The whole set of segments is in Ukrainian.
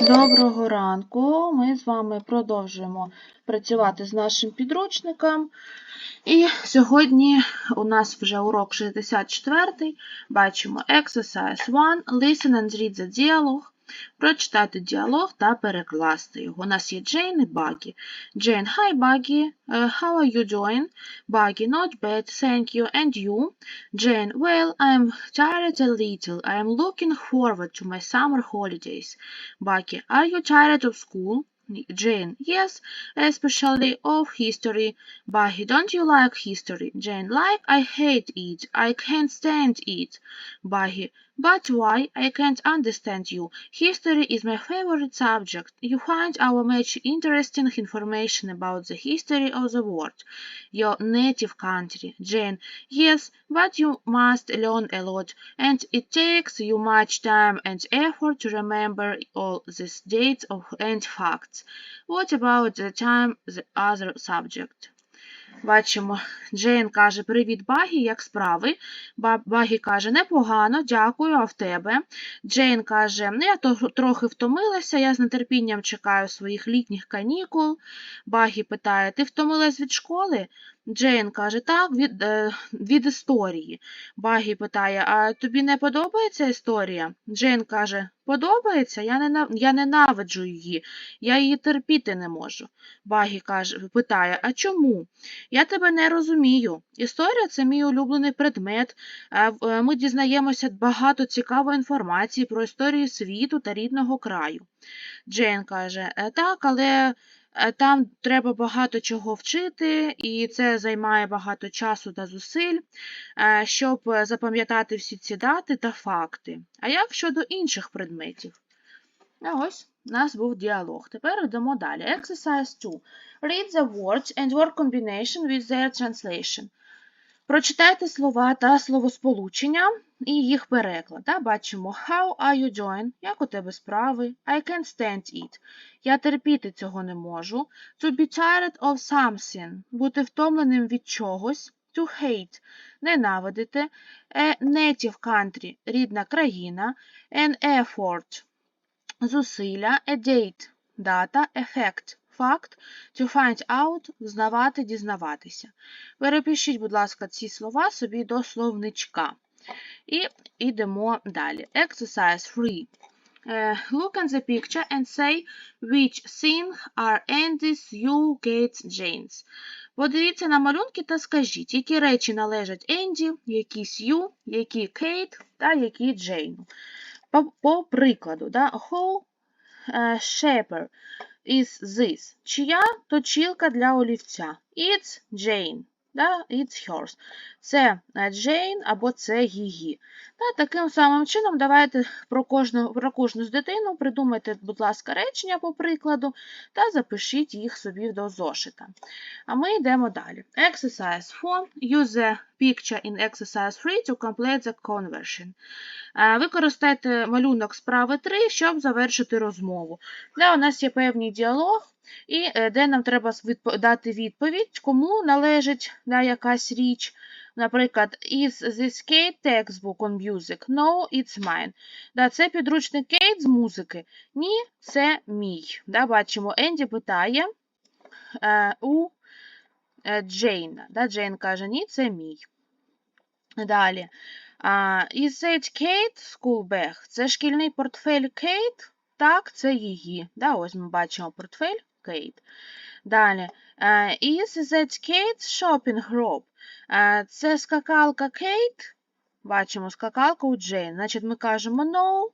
Доброго ранку. Ми з вами продовжуємо працювати з нашим підручником. І сьогодні у нас вже урок 64. Бачимо Exercise 1. Listen and read the dialogue. Прочитати діалог та перекласти його. У нас є Джейн і Багі. Джейн, hi Багі, Uh, how are you doing? Багі, not bad, thank you. And you? Jane, well, I'm tired a little. I am looking forward to my summer holidays. Bucky, are you tired of school? Jane, yes, especially of history. Bucky, don't you like history? Jane, like, I hate it. I can't stand it. Bucky, but why? I can't understand you. History is my favorite subject. You find our much interesting information about the history of the world, your native country. Jane, yes, but you must learn a lot, and it takes you much time and effort to remember all these dates and facts. What about the time the other subject? Бачимо, Джейн каже: Привіт, Багі, як справи? Багі каже, непогано, дякую, а в тебе. Джейн каже, ну я трохи втомилася, я з нетерпінням чекаю своїх літніх канікул. Багі питає, ти втомилась від школи? Джейн каже, так, від, е, від історії. Багі питає, а тобі не подобається історія? Джейн каже, подобається, я, нена- я ненавиджу її, я її терпіти не можу. Багі каже, питає, а чому? Я тебе не розумію. Історія це мій улюблений предмет. Е, е, Ми дізнаємося багато цікавої інформації про історію світу та рідного краю. Джейн каже, «Е, так, але там треба багато чого вчити, і це займає багато часу та зусиль, е, щоб е, запам'ятати всі ці дати та факти. А як щодо інших предметів? А ось у нас був діалог. Тепер йдемо далі. Exercise 2. Read the words and word combination with their translation. Прочитайте слова та словосполучення і їх переклад. Бачимо How are you doing? Як у тебе справи? I can't stand it. Я терпіти цього не можу. To be tired of something. Бути втомленим від чогось. To hate. Ненавидити. A native country. Рідна країна. An effort. Зусилля. A date. Дата. Effect. Факт. To find out. Взнавати, дізнаватися. Перепишіть, будь ласка, ці слова собі до словничка. І йдемо далі. Exercise 3. Е, Look at the picture and say which thing are Andy's, you, Kate's, Jane's. Подивіться на малюнки та скажіть, які речі належать Енді, які Сью, які Кейт та які Джейну. По, по прикладу, да? Who е, shaper is this? Чия точілка для олівця? It's Jane. Да? It's hers. Це е, Джейн або це її. Та, таким самим чином, давайте про кожну, про кожну з дитину придумайте, будь ласка, речення по прикладу та запишіть їх собі до зошита. А ми йдемо далі. Exercise 4. Use the picture in exercise 3 to complete the conversion. Е, Використайте малюнок справи 3, щоб завершити розмову. Де у нас є певний діалог, і е, де нам треба дати відповідь, кому належить да, якась річ. Наприклад, is this Kate textbook on music? No, it's mine. Да, це підручник Кейт з музики. Ні, це мій. Да, бачимо, Енді питає е, у е, Джейна. Да, Джейн каже, ні, це мій. Далі. А, is that Kate school bag? Це шкільний портфель Кейт? Так, це її. Да, ось ми бачимо портфель Кейт. Далі. Is that Kate's shopping? А, це скакалка Кейт? Бачимо скакалка у Джейн. Значить, ми кажемо no,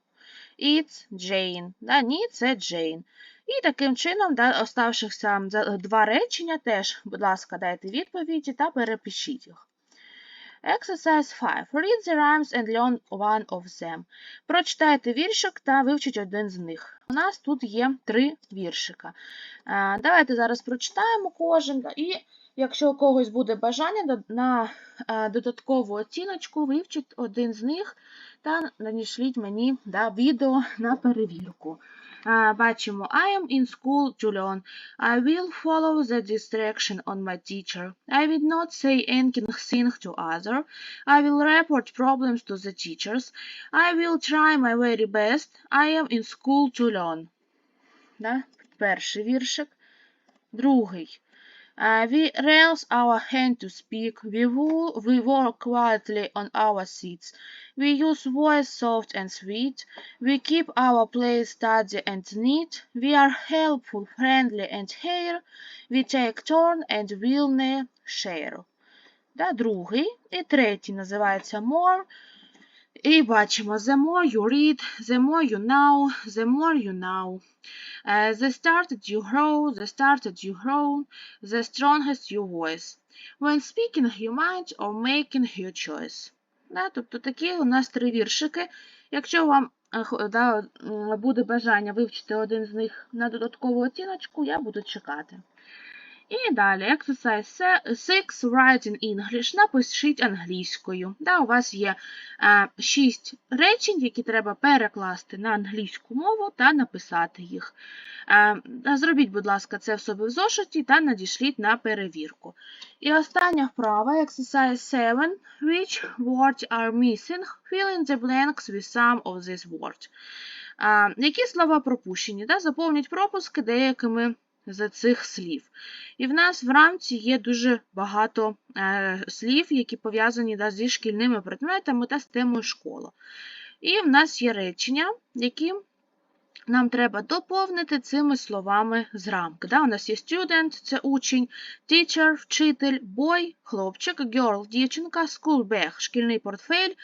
it's Jane. Да, ні, це Джейн. І таким чином, да, оставшихся два речення теж, будь ласка, дайте відповіді та перепишіть їх. Exercise 5. Read the rhymes and learn one of them. Прочитайте віршик та вивчіть один з них. У нас тут є три віршика. Давайте зараз прочитаємо кожен. І якщо у когось буде бажання на е, додаткову оціночку, вивчіть один з них та надішліть мені да, відео на перевірку. Е, Бачимо I am in school to learn. I will follow the distraction on my teacher. I will not say anything to other. I will report problems to the teachers. I will try my very best. I am in school to learn. Да? Перший віршик. Другий. Uh, we raise our hand to speak. We, wo- we walk quietly on our seats. We use voice soft and sweet. We keep our place steady and neat. We are helpful, friendly and fair. We take turn and will не share. Да, другий. І третій називається more. І бачимо the more you read, the more you know, the more you know. Uh, the started you grow, the started you grow, the strongest your voice. When speaking your mind or making your choice. Да, тобто такі у нас три віршики. Якщо вам е, да, буде бажання вивчити один з них на додаткову оціночку, я буду чекати. І далі, exercise 6, write in English, напишіть англійською. Да, у вас є е, шість речень, які треба перекласти на англійську мову та написати їх. Е, зробіть, будь ласка, це в собі в зошиті та надішліть на перевірку. І остання вправа, exercise 7, which words are missing? Fill in the blanks with some of these words. Е, які слова пропущені? Да? Заповніть пропуски деякими з цих слів. І в нас в рамці є дуже багато е, слів, які пов'язані да, зі шкільними предметами та з темою школа. І в нас є речення, які нам треба доповнити цими словами з рамки. Да? У нас є student, це учень, teacher, вчитель, boy, хлопчик, girl, дівчинка, school bag, шкільний портфель,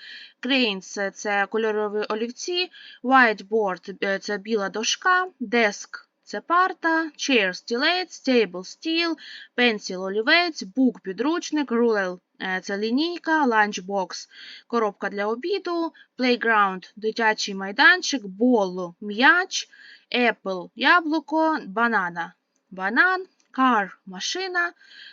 cranes – це кольорові олівці, whiteboard е, – це біла дошка, desk – це парта, chair – стілець, table – стіл, pencil – олівець, book – підручник, ruler – це лінійка, lunchbox – коробка для обіду, playground – дитячий майданчик, ball – м'яч, apple – яблуко, банана – банан, car – машина,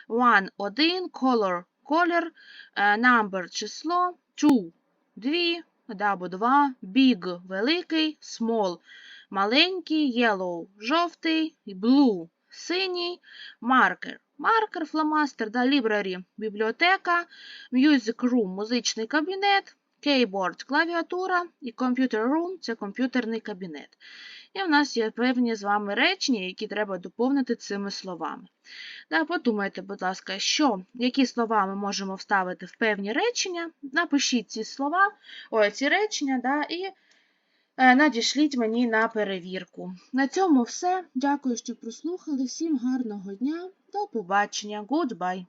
one – один, color – колір, е, number – число, two – дві, або два, big – великий, small – маленький, yellow – жовтий, blue – синій, marker – маркер, фломастер, да, library – бібліотека, music room – музичний кабінет, keyboard – клавіатура і computer room – це комп'ютерний кабінет. І в нас є певні з вами речення, які треба доповнити цими словами. Да, подумайте, будь ласка, що, які слова ми можемо вставити в певні речення. Напишіть ці слова, ой, ці речення, да, і надішліть мені на перевірку. На цьому все. Дякую, що прослухали. Всім гарного дня. До побачення. Goodbye.